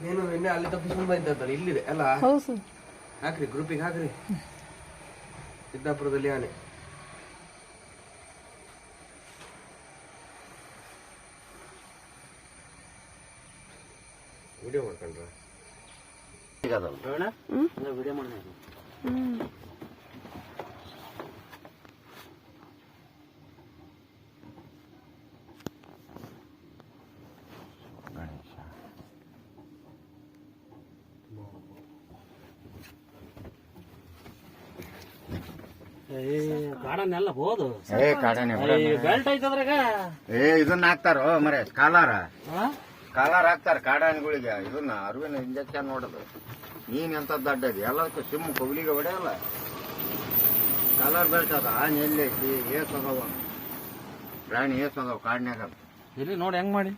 ಅದೇನು ನಿನ್ನೆ ಅಲ್ಲಿ ತಪ್ಪಿಸ್ಕೊಂಡು ಬಂದಿದ್ದಲ್ಲ ಇಲ್ಲಿದೆ ಅಲ್ಲ? ಹೌದು. ಸರ್ ಹಾಕ್ರಿ ಗ್ರೂಪಿಗೆ ಹಾಕ್ರಿ. ಸಿದ್ದಾಪುರದಲ್ಲಿ ಆನೆ. ವಿಡಿಯೋ ಮಾಡ್ಕೊಂಡ್ರ? ಗಾರ್ಡನ್ ಬೋದು ಏ ಕಾಡಾನೆ ಬೆಲ್ಟ್ ಐತೆ ಅದ್ರಾಗ ಏ ಇದನ್ನ ಹಾಕ್ತಾರೋ. ಮರೆ ಕಾಲಾರ. ಕಾಲಾರ ಹಾಕ್ತಾರ ಕಾಡಾನ್ಗಳಿಗೆ. ಇದನ್ನ ಅರಿವಿನ ಇಂಜೆಕ್ಷನ್ ನೋಡೋದು. ನೀನ್ ದಡ್ಡ ಅಡ್ಡದಿ ಎಲ್ಲದಕ್ಕೂ ಸಿಮ್ ಕೊಬ್ಲಿಗೆ ಹೊಡೆಯಲ್ಲ ಕಾಲಾರ್ ಬೆಲ್ಟ್ ಅದ. ಆನೆ ಎಲ್ಲಿ ಐತಿ. ಏಸ್ ಅದಾವ ಪ್ರಾಣಿ ಏಸ್ ಅದಾವ ಕಾಡ್ನ್ಯಾಗ ಇಲ್ಲಿ ನೋಡಿ ಹೆಂಗ್ ಮಾಡಿ?